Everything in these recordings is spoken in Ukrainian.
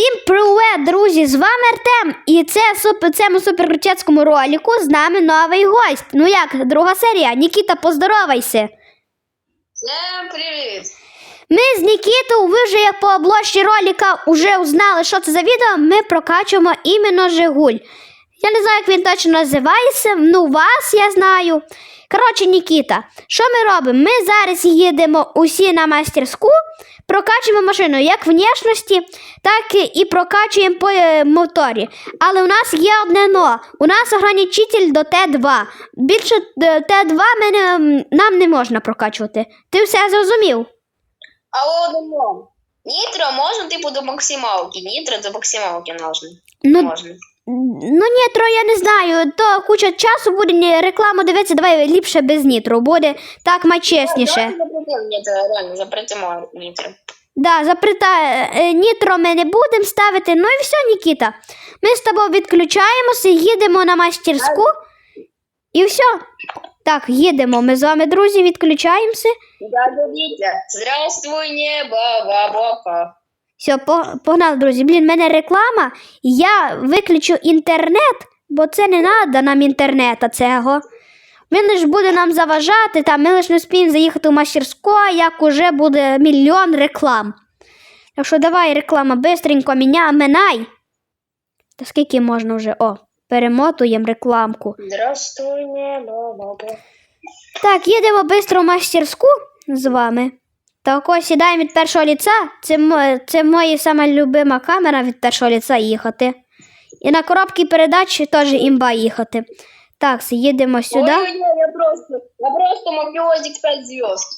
Всім привет, друзі! З вами Артем. І це суп- цьому суперкрутецькому ролику з нами новий гость. Ну як, друга серія. Нікіта, поздоровайся. Всем привет! Ми з Нікітою, ви вже як по обложці ролика вже узнали, що це за відео. Ми прокачуємо іменно Жигуль. Я не знаю, як він точно називається. Ну, вас я знаю. Коротше, Нікіта, що ми робимо? Ми зараз їдемо усі на мастерську, прокачуємо машину як внешності, так і прокачуємо по е, моторі. Але у нас є одне но. У нас ограничитель до Т2. Більше е, Т2 ми не, нам не можна прокачувати. Ти все зрозумів? А одно. Нитро можно типу до максималки. Нитро до максималки нужно. Ну, Можно. Ну, нітро, я не знаю. То куча часу буде ні- рекламу дивитися, давай ліпше без нітро. Буде так майчесніше. Запретим реально, запретим нитро. Да, заприта е, нітро ми не будемо ставити. Ну і все, Нікіта. Ми з тобою відключаємося, їдемо на мастерську. І все. Так, їдемо. Ми з вами, друзі, відключаємося. Витя, здравствуй, небо, бабака. Все, по- погнали, друзі. Блін, в мене реклама. Я виключу інтернет, бо це не треба нам інтернета цього. Він лиш буде нам заважати, та ми лиш не спіємо заїхати в мастерську, як уже буде мільйон реклам. Так що давай реклама бистренько міня, минай. Та скільки можна вже? О, перемотуємо рекламку. Здравствуй, небо. Так, їдемо швидко в мастерську з вами. Так ось сідаємо від першого ліца. Це, це моя сама любима камера від першого ліца їхати. І на коробці передач теж імба їхати. Так, їдемо сюди. Ой, ой, я просто, я просто мафиозик 5 звезд.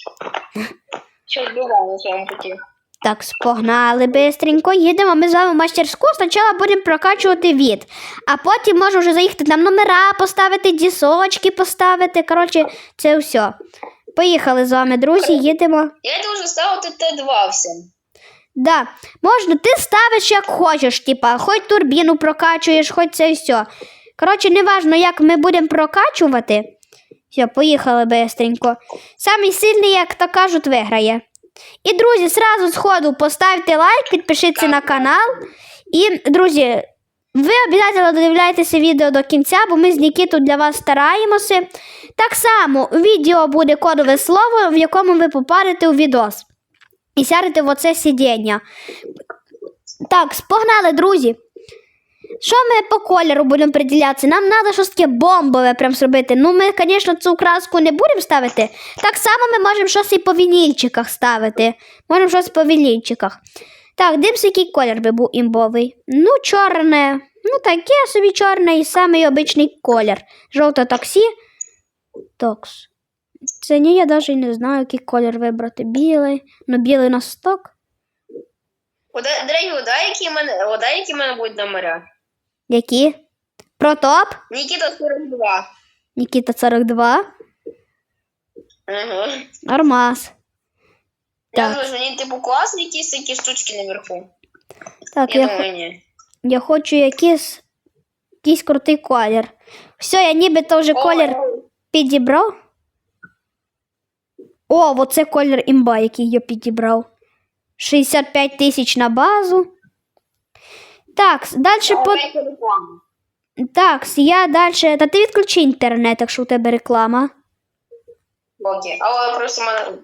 Сейчас бываю на своем пути. Так, погнали бистренько, їдемо. Ми з вами в мастерську. Спочатку будемо прокачувати від, а потім можемо вже заїхати там номера поставити, дісочки поставити. Коротше, це все. Поїхали з вами, друзі, їдемо. Я это уже ставил Т2 всем. Да, можна, ти ставиш як хочеш, типа, хоч турбіну прокачуєш, хоч це і все. Коротше, неважно, як ми будемо прокачувати. Все, поїхали бистренько. Самий сильний, як то кажуть, виграє. І, друзі, сразу з ходу поставте лайк, підпишіться на канал. І, друзі, ви обов'язково додивляйтеся відео до кінця, бо ми з Нікітою для вас стараємося. Так само у відео буде кодове слово, в якому ви попадете у відос і сядете в оце сидіння. Так, погнали, друзі. Що ми по кольору будемо приділятися? Нам треба щось таке бомбове прям зробити. Ну, ми, звісно, цю краску не будемо ставити. Так само ми можемо щось і по вінільчиках ставити. Можемо щось по вінільчиках. Так, дивимося, який колір би був імбовий. Ну, чорне. Ну, таке собі чорне і самий обичний колір. Жовте таксі. Токс. Це ні, я навіть не знаю, який колір вибрати. Білий. Ну, білий на сток. Дорогие, удай, які в мене, удай, які в мене будуть номера. Які? Протоп. Никита 42. Нікіта 42. Ага. Нормас. Я Так. думаю, що вони типу класні якісь такі штучки наверху. Так, Я, я, хо- думаю, ні. я хочу якийсь, якийсь крутий колір. Все, я нібито вже колір Ой, підібрав. О, оце колір імба, який я підібрав. 65 тисяч на базу. Так, далі по. Так, я далі. Та ти відключи інтернет, якщо у тебе реклама. Окей, але просто мене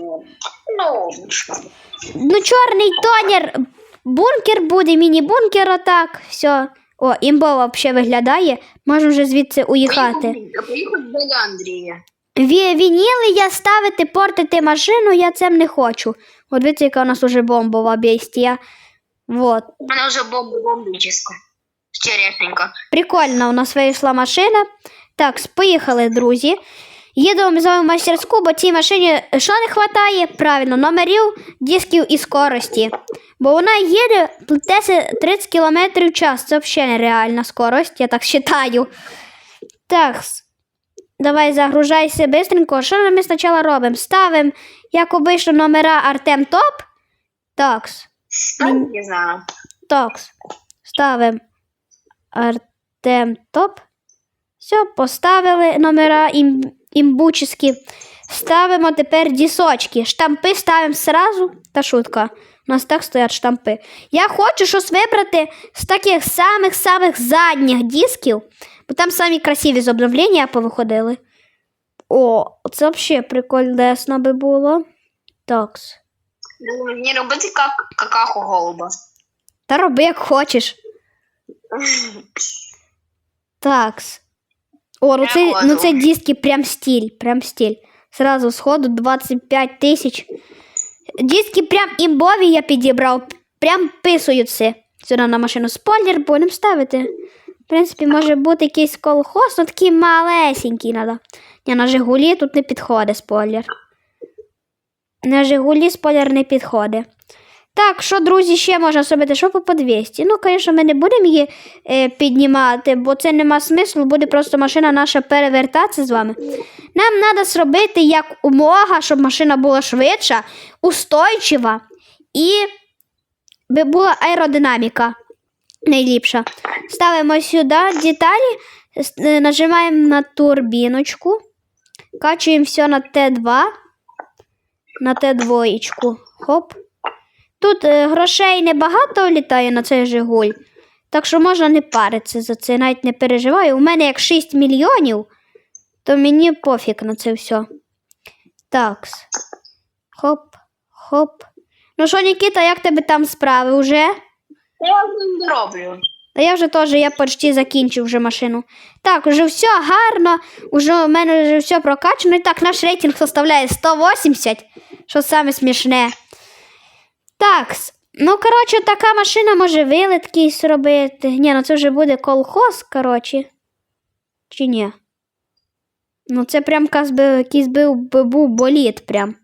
ну, ну, Ну, чорний тонер, бункер буде, міні-бункер, отак. Все. О, імбова взагалі виглядає. Можемо вже звідси уїхати. Поїхати до Андрія. Ві- Вініли я ставити, портити машину, я цим не хочу. От дивіться, яка у нас уже бомбова бестія. Вот. У мене вже бомба бомбическа. Черешенька. Прикольно, у нас вийшла машина. Так, поїхали, друзі. Їдемо ми з вами в мастерську, бо цій машині що не вистачає? Правильно, номерів, дисків і скорості. Бо вона їде 10 30 км в час. Це взагалі нереальна скорость, я так вважаю. Так, давай загружайся бистренько. Що ми спочатку робимо? Ставимо, як обично, номера Артем Топ. Такс. Не знаю. Такс. Ставимо Артем Топ. Все, поставили номера ім, імбучські. Ставимо тепер дісочки. Штампи ставимо зразу. Та шутка. У нас так стоять штампи. Я хочу щось вибрати з таких самих-самих задніх дисків, бо там самі красиві з обновлення повиходили. О, це взагалі прикольно би було. Такс. Не робити как какаху голуба. Та роби як хочеш. Такс. О, ну це, ну це диски прям стиль, прям стиль. Сразу сходу 25 тисяч. Диски прям імбові я підібрав. Прям писуються. Сюди на машину спойлер будемо ставити. В принципі, може бути якийсь колхоз, ну такий малесенький треба. Ні, на Жигулі тут не підходить спойлер. На Жигулі спойлер не підходить. Так, що, друзі, ще можна зробити? Що по 200? Ну, звісно, ми не будемо її е, піднімати, бо це нема смислу, буде просто машина наша перевертатися з вами. Нам треба зробити як умога, щоб машина була швидша, устойчива і була аеродинаміка найліпша. Ставимо сюди деталі, е, нажимаємо на турбіночку, качуємо все на Т2, на Т2. Хоп. Тут е, грошей небагато літає на цей Жигуль, так що можна не паритися за це, навіть не переживаю. У мене як 6 мільйонів, то мені пофіг на це все. Такс. Хоп, хоп. Ну що, Нікіта, як тебе там справи вже? Я не роблю. Та я вже теж, я почти закінчив вже машину. Так, вже все гарно, уже у мене вже все прокачано. І так, наш рейтинг составляє 180, що саме смішне. Так, ну, коротше, така машина може вилет якийсь робити. Ні, ну це вже буде колхоз, коротше. Чи ні? Ну, це прям якийсь би був боліт прям.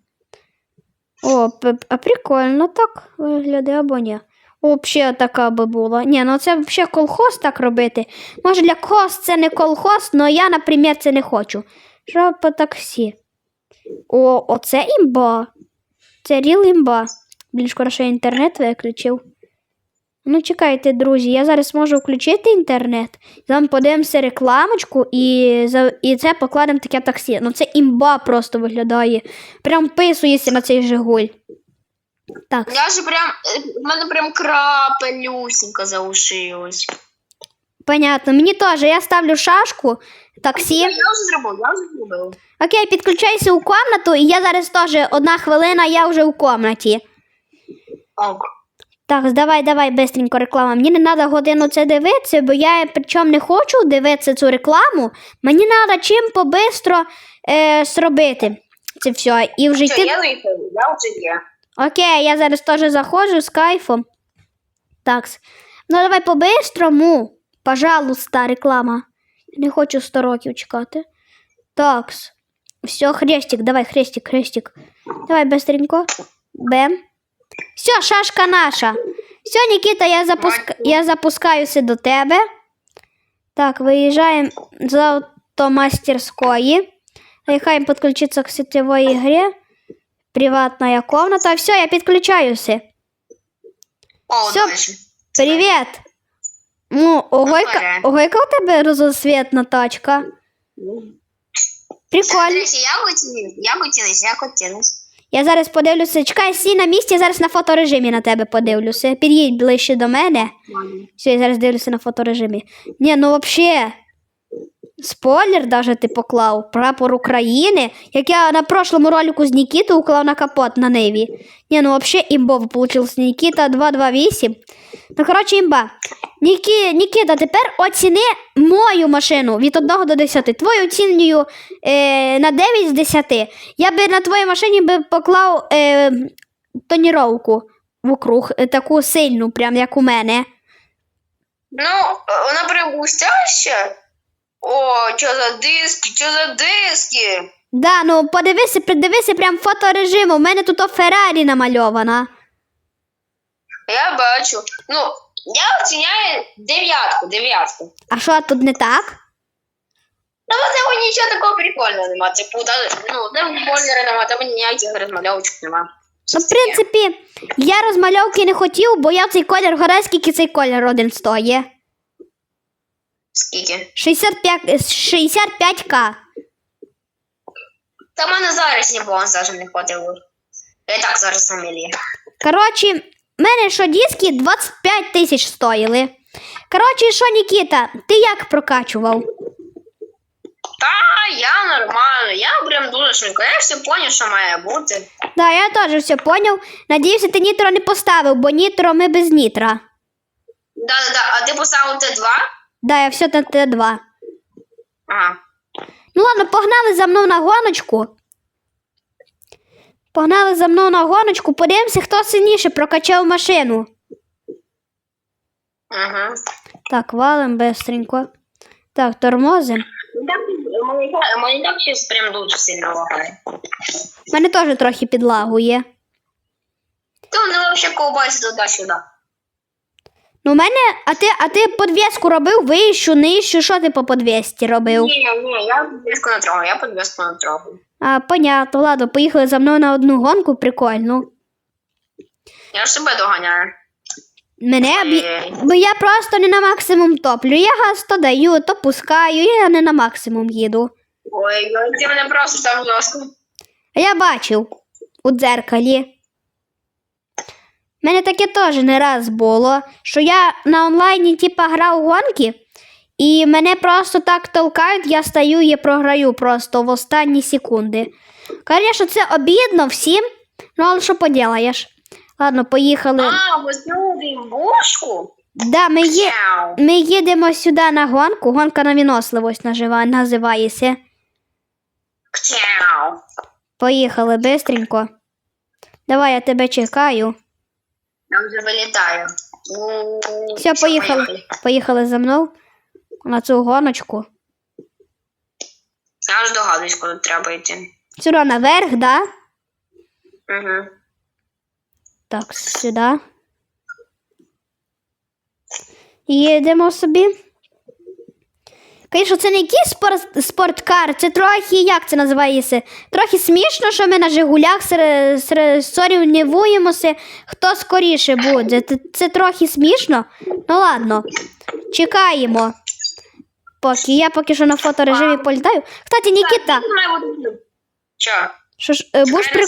О, а прикольно так виглядає або ні. Взагалі така би була. Ні, ну це взагалі колхоз так робити. Може для когось це не колхоз, але я, наприклад, це не хочу. Що по таксі? О, оце імба. Це ріл імба. Блін, що я інтернет виключив. Ну, чекайте, друзі, я зараз можу включити інтернет. Там подивимося рекламочку і, за, і це покладемо таке таксі. Ну це імба просто виглядає. Прям писується на цей Жигуль. Так. Я же прям, е, в мене прям крапелюсенька заушилась. Понятно. Мені теж. Я ставлю шашку, таксі. Я вже зробив, я вже зробив. Окей, підключайся у комнату, і я зараз теж одна хвилина, я вже у комнаті. Так, давай, давай, бистренько реклама. Мені не треба годину це дивитися, бо я причому не хочу дивитися цю рекламу. Мені треба чим побистро е, зробити це все. І вже йти. я я вже є. Окей, я зараз теж заходжу з кайфом. Так. Ну давай по-бистрому. Пожалуйста, реклама. Не хочу 100 років чекати. Так. Все, хрестик, давай, хрестик, хрестик. Давай быстренько. Бем. Все, шашка наша. Все, Нікіта, я, запуск... я запускаюся до тебе. Так, виїжджаємо з автомастерської. Нехай підключиться к сетевой игре. Приватная комната. Все, я підключаюся. О, дальше. Привіт. Ну, огойка, огойка у тебе розосвітна тачка. Прикольно. Я готінусь, я готінусь, я готінусь. Я зараз подивлюся. Чекай, сі на місці, я зараз на фоторежимі на тебе подивлюся. Під'їдь ближче до мене. Все, я зараз дивлюся на фоторежимі. Ні, ну взагалі. Спойлер даже ти поклав. Прапор України, як я на прошлому ролику з Нікіти уклав на капот на Ниві. Ні, ну взагалі імбово получилось. Нікіта 228. Ну, коротше, імба. Нікі, Нікіта, тепер оціни мою машину від 1 до 10. Твою оцінюю е, на 9 з 10. Я би на твоїй машині би поклав е, тоніровку вокруг, е, таку сильну, прям як у мене. Ну, е, вона прям густяща. О, що за диски, що за диски? Да, ну подивися, придивися прям фоторежиму. У мене тут Феррарі намальована. Я бачу. Ну, я оціняю дев'ятку, дев'ятку. А що тут не так? Ну, в цього нічого такого прикольного нема. Типу, да, ну, там бойлера нема, там ніяких розмальовочок нема. Ну, в принципі, я розмальовки не хотів, бо я цей колір гадай, скільки цей колір один стоїть. Скільки? 65, е, 65к. Та в мене зараз не було, завжди не хватило. Я і так зараз на мілі. Коротше, мене що диски 25 тисяч стоїли. Коротше, що, Нікіта, ти як прокачував? Та я нормально, я прям дуже швидко. Я все поняв, що має бути. Да, я теж все поняв. Надіюся, ти нітро не поставив, бо нітро ми без нітра. Да-да-да, а ти поставив Т2? Да, я все на Т2. Ага. Ну ладно, погнали за мною на гоночку. Погнали за мною на гоночку, подивимося, хто сильніше прокачав машину. Угу. Так, валим бистренько. Так, тормозим. Мені так щось прям дуже сильно лагає. Мене теж трохи підлагує. Ти вони взагалі ковбасі туди-сюди. Ну, у мене, а ти, а ти подвіску робив вищу, нижчу, що ти по подвісці робив? Ні, ні, я підвіску не трогаю, я підвіску не трогаю. А, понятно, ладно, поїхали за мною на одну гонку, прикольно. Я ж себе доганяю. Мене бі... Бо я просто не на максимум топлю. Я газ то даю, то пускаю, я не на максимум їду. Ой, ой, ти мене просто там жорстко. А я бачив у дзеркалі. Мене таке теж не раз було, що я на онлайні типа грав гонки, і мене просто так толкають, я стою і програю просто в останні секунди. Звісно, це обідно всім, ну але що поділаєш? Ладно, поїхали. А, ви знову бошку? Да, ми, є... Ми їдемо сюди на гонку. Гонка на виносливость нажива- називається. Чау. Поїхали бистренько. Давай, я тебе чекаю. Я вже вилітаю. Все, поїхали. Поїхали за мною на цю гоночку. Я ж догадуюсь, куди треба йти. Сюди наверх, да? Угу. Так, сюди. Їдемо собі. Звісно, це не якийсь спорт, спорткар, це трохи, як це називається? Трохи смішно, що ми на Жигулях серед хто скоріше буде. Це, це трохи смішно. Ну ладно, чекаємо. Поки я поки що на фоторежимі політаю. Кстати, Нікіта, Що? що ж, е, будеш, при...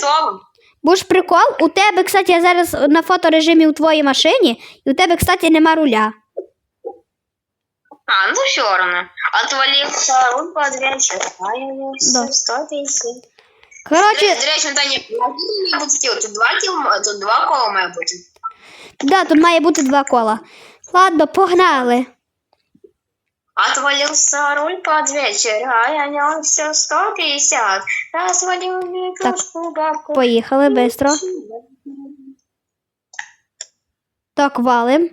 будеш прикол? У тебе, кстати, я зараз на фоторежимі у твоїй машині, і у тебе, кстати, нема руля. А, ну все равно. Отвалился руль под вечер. Да. 150. Коротше, До речі, та не буде стіл. Тут два кіл, тут два кола має бути. да, тут має бути два кола. Ладно, погнали. Отвалился руль под вечер, а я несся 150. Развалил игрушку бабку. Поїхали бистро. Так, валим.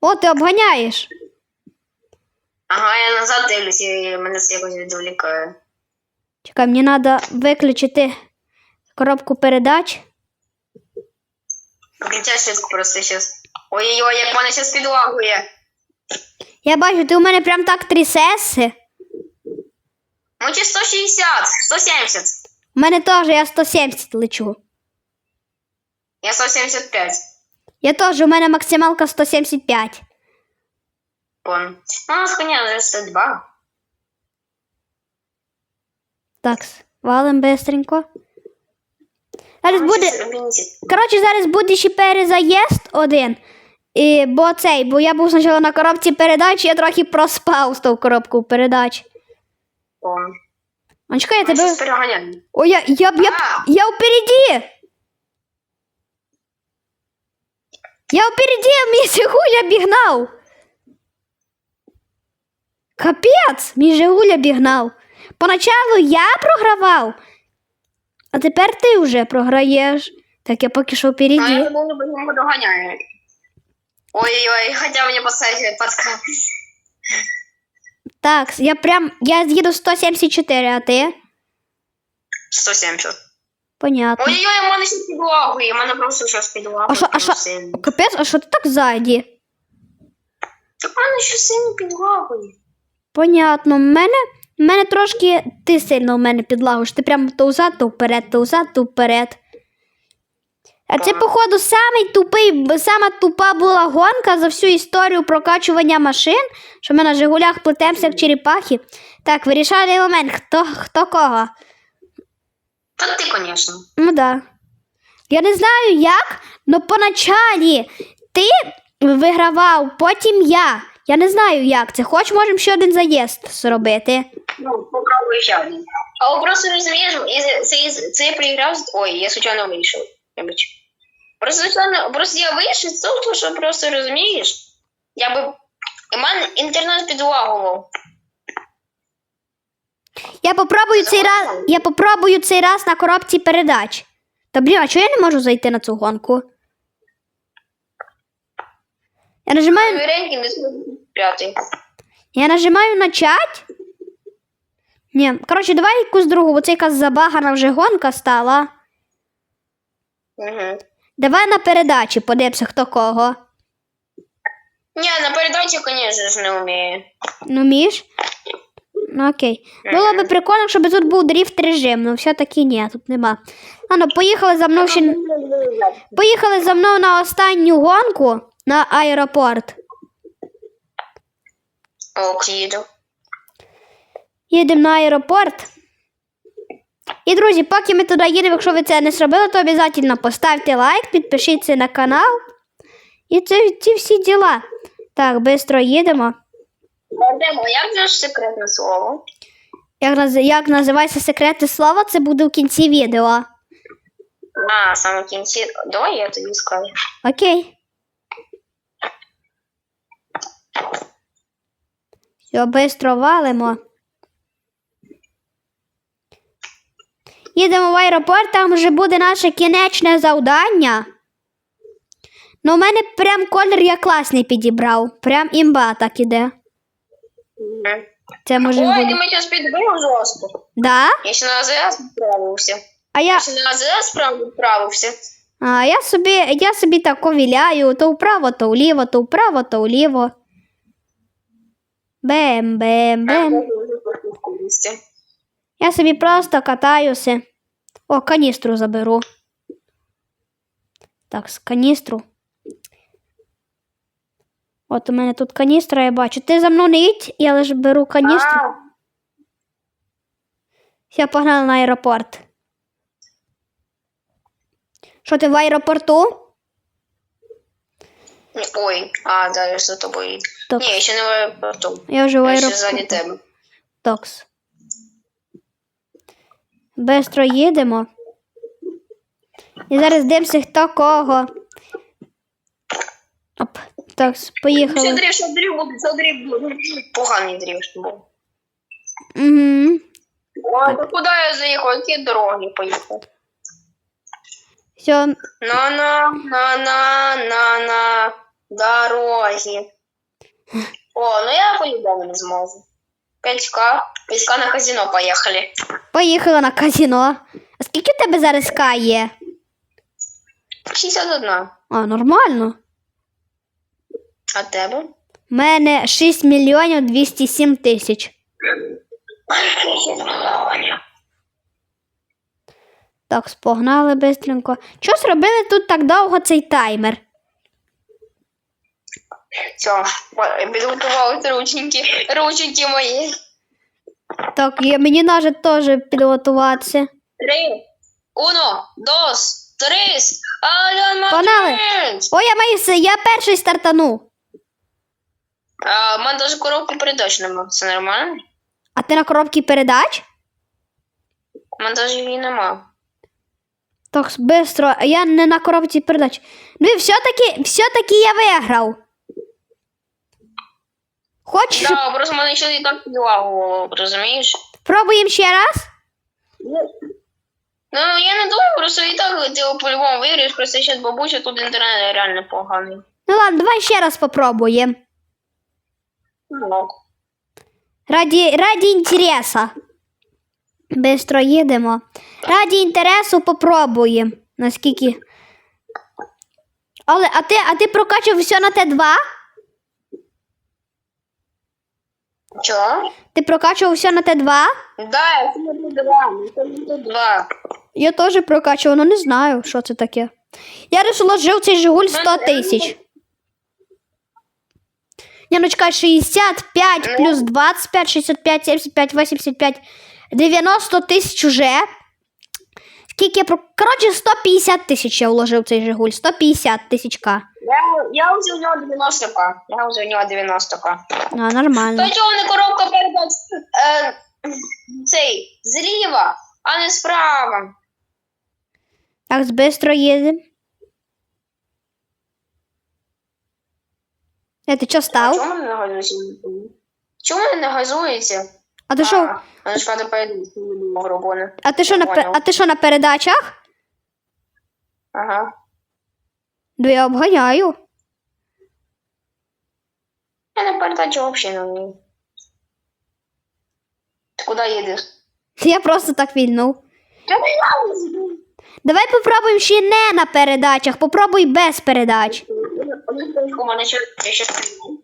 О, ти обганяєш. Ага, я назад дивлюсь, і мене це якось відволікає. Чекай, мені треба виключити коробку передач. Включай швидко просто щас. Ой-ой-ой, як мене щас підлагує. Я бачу, ти у мене прям так трясешся. Ну чи 160, 170. У мене теж я 170 лечу. Я 175. Я теж, у мене максималка 175. Вон. Ну, у нас коня вже 102. Так, валим бистренько. Зараз буде. Коротше, зараз буде ще перезаїзд один. І, бо цей, бо я був спочатку на коробці передач, я трохи проспав з ту коробку передач. Вон. А чекай, я тебе. Ой, я, я, я, А. я впереді. Я впереді, мій Жигуля бігнав. Капець, мій Жигуля бігнав. Поначалу я програвав, а тепер ти вже програєш. Так я поки що А я впереді. думаю, доганяю. Ой-ой-ой, хотя мне поставить подсказку. Так, я прям. Я з'їду 174, а ти? 170. Понятно. Ой-ой-ой, у мене ще підлагує, у мене просто щось підлагує. А що, а що? Капець, а що ти так ззаді? Так у мене ще сильно підлагує. Понятно, в мене, в мене трошки ти сильно в мене підлагуєш. Ти прямо то взад, то вперед, то взад, то вперед. А це, походу, самий тупий, сама тупа була гонка за всю історію прокачування машин, що ми на Жигулях плетемося як черепахи. Так, вирішальний момент, хто, хто кого. Та ти, звісно. Ну да. Я не знаю як, але поначалі ти вигравав, потім я. Я не знаю як це. Хоч можемо ще один заїзд зробити. Ну, попробуй ще один. Але просто розумієш, це, із- це я проіграв. з- Ой, я случайно вийшов. Вибач. Просто просто я вийшов з того, що просто розумієш. Я би. У мене інтернет підлагував. Я попробую цей раз. Я попробую цей раз на коробці передач. Та блін, а чого я не можу зайти на цю гонку? Я нажимаю, я нажимаю начать. Ні, коротше, давай якусь другу, бо це якась забагана вже гонка стала. Угу. Давай на передачі, подивимося, хто кого. Ні, на передачі, звісно ж, не вмію. Ну, міш? Ну, окей. Було би прикольно, якщо тут був дріфт режим, ну все-таки ні, тут нема. Ладно, поїхали за мною ще. Поїхали за мною на останню гонку на аеропорт. Ок, їду. Їдемо на аеропорт. І, друзі, поки ми туди їдемо, якщо ви це не зробили, то обов'язково поставте лайк, підпишіться на канал. І це ці всі діла. Так, швидко їдемо. Артемо, як ж секретне слово? Як, як називається секретне слово, це буде в кінці відео. А, саме в кінці. Давай я тобі скажу. Окей. Все, бистро валимо. Їдемо в аеропорт, там вже буде наше кінечне завдання. Ну, у мене прям колір я класний підібрав. Прям імба так іде. Це може Ой, ти буде. зараз підбив жорстко. Да? Я ще на АЗС справився. А я, Я ще на АЗС справ- а, я собі, я собі так ковіляю, то вправо, то вліво, то вправо, то вліво. Бем, бем, бем. Я собі просто катаюся. О, каністру заберу. Так, з каністру. От у мене тут каністра, я бачу. Ти за мною не їдь, я лише беру каністру. Я погнала на аеропорт. Що ти в аеропорту? Ой, а, да, я за тобою Ні, я ще не в аеропорту. я вже в Я ще ззаді тебе. Токс. Бистро їдемо. І зараз дивимося, хто кого. Оп, так, поїхали. дрів, що дрів буде, що дрів буде. Поганий дрів що був. Угу. Ой, ну куди я заїхав? Які дороги поїхав? Все, На на на на на на дороги. О, ну я по-любому не зможу. 5К. 5К на казино поїхали. Поїхали на казино. А скільки в тебе зараз К є? 61. А, нормально. А тебе? У мене 6 мільйонів 207 тисяч. Так, спогнали бистренько. Що зробили тут так довго цей таймер? Все, підготували ручники. Ручники мої. Так, я, мені може теж підготуватися. Три. Уно, дос, трис. Ален Погнали. Матвієнс. О, я все, я перший стартану. А, в мене навіть коробки передач нема. Це нормально? А ти на коробці передач? У мене навіть її нема. Так, а я не на коробці передач. Ну і все-таки, все-таки я виграв. Хочеш, Да, просто в мене ще і так підлагувало, розумієш? пробуємо ще раз? Ну, я не думаю, просто і так ти по-любому виграєш, просто ще бабуся тут інтернет реально поганий. Ну ладно, давай ще раз попробуємо. Ну, Раді, раді інтереса. Бистро їдемо. Раді інтересу попробуємо. Наскільки. Але, а ти, а ти прокачав все на Т2? Чого? Ти прокачувався все на Т2? Да, я тут два. Я теж прокачував, але не знаю, що це таке. Я лише вложив цей Жигуль 100 Мене- тисяч. Я ну чекай, 65 Ну. плюс 25, 65, 75, 85, 90 тисяч уже. Скільки я про. Коротше, 150 тисяч я вложив в цей Жигуль. 150 тисяч К. Я, я вже у нього 90к. Я вже у нього 90к. А, нормально. То чого не коробка передач е, цей зліва, а не справа. Так, бистро їдемо. Е, ти що став? Чому не газується? Чому не газується? А ти що? А, ти що на пе- а ти що на передачах? Ага. Ну я обганяю. Я на передачу взагалі не вмію. Ти куди їдеш? Я просто так вільнув. Я не знаю. Давай попробуємо ще не на передачах, попробуй без передач. У мене ще я ще прийду.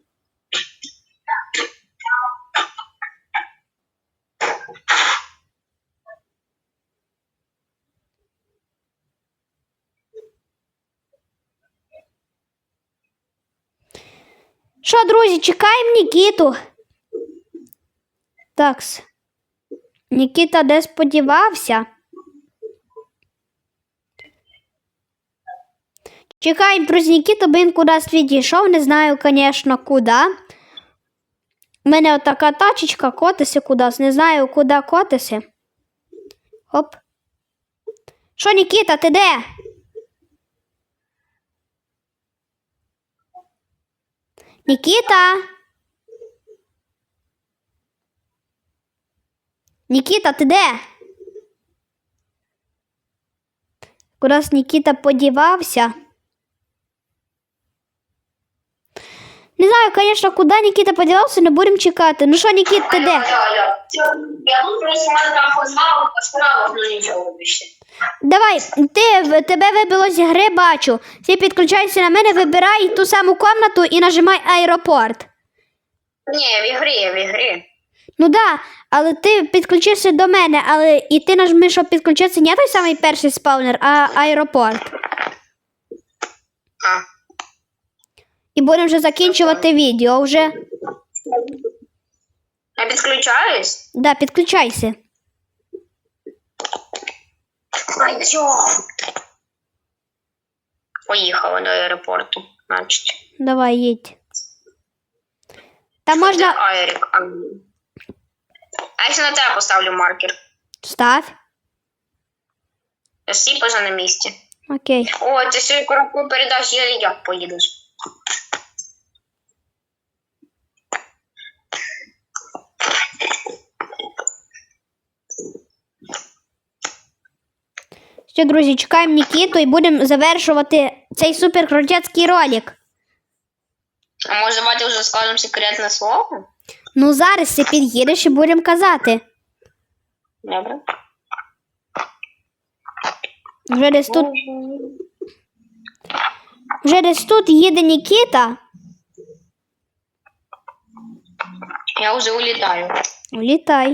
Що, друзі, чекаємо Нікіту. Такс. Нікіта де сподівався. Чекаємо, друзі, Нікіту, бо він кудись відійшов. Не знаю, звісно, куди. У мене отака тачечка котися кудись. Не знаю, куди котися. Хоп. Що, Нікіта, ти де? Нікіта. Нікіта, ти де? Кудись Нікіта подівався. Не знаю, звісно, куди Нікіта подівався, не будемо чекати. Ну що, Нікіт, ти де? Алло, алло. Я тут просто мене там познав, справа, ну нічого більше. Давай, ти, тебе вибило з гри, бачу. Ти підключайся на мене, вибирай ту саму комнату і нажимай аеропорт. Ні, в ігрі, в ігрі. Ну да, але ти підключишся до мене, але і ти нажми, щоб підключитися не той самий перший спаунер, а аеропорт. А. І будемо вже закінчувати відео вже. Я підключаюсь? Да, підключайся. Ай, чо? Поїхала до аеропорту, значить. Давай, їдь. Та Це можна. Айрік. а, А якщо на тебе поставлю маркер? Став. Всі поза на місці. Окей. О, ти сьогодні коробку передач, я як поїдеш. Все, друзі, чекаємо Нікіту і будемо завершувати цей суперкрутецький ролик. А може давайте вже скажемо секретне слово? Ну, зараз ти під'їдеш і будемо казати. Добре. Вже десь тут, вже десь тут їде Нікіта. Я вже улітаю. Літай.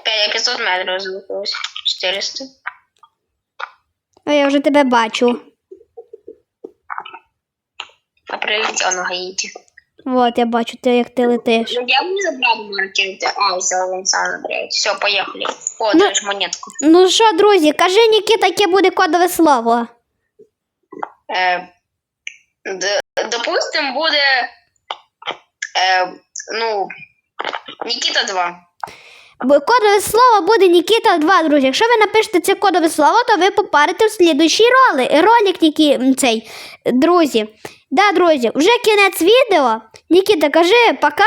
Окей, 500 метрів залишилось. 400. О, я вже тебе бачу. А прилетів на Гаїті. От, я бачу, ти, як ти летиш. Ну, я б не забрав маркер. А, все, він сам. Все, поїхали. О, Ну- даєш монетку. Ну що, друзі, кажи Нікіта, яке буде кодове слово. Е, д- допустим, буде. Е, ну. Нікіта 2. Кодове слово буде Нікіта 2, друзі. Якщо ви напишете це кодове слово, то ви попарите в слідуючий роли, ролик Нікі, цей. Друзі. Да, друзі, вже кінець відео. Нікіта, кажи пока.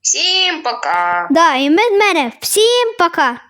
Всім пока. Да, і ми мене всім пока.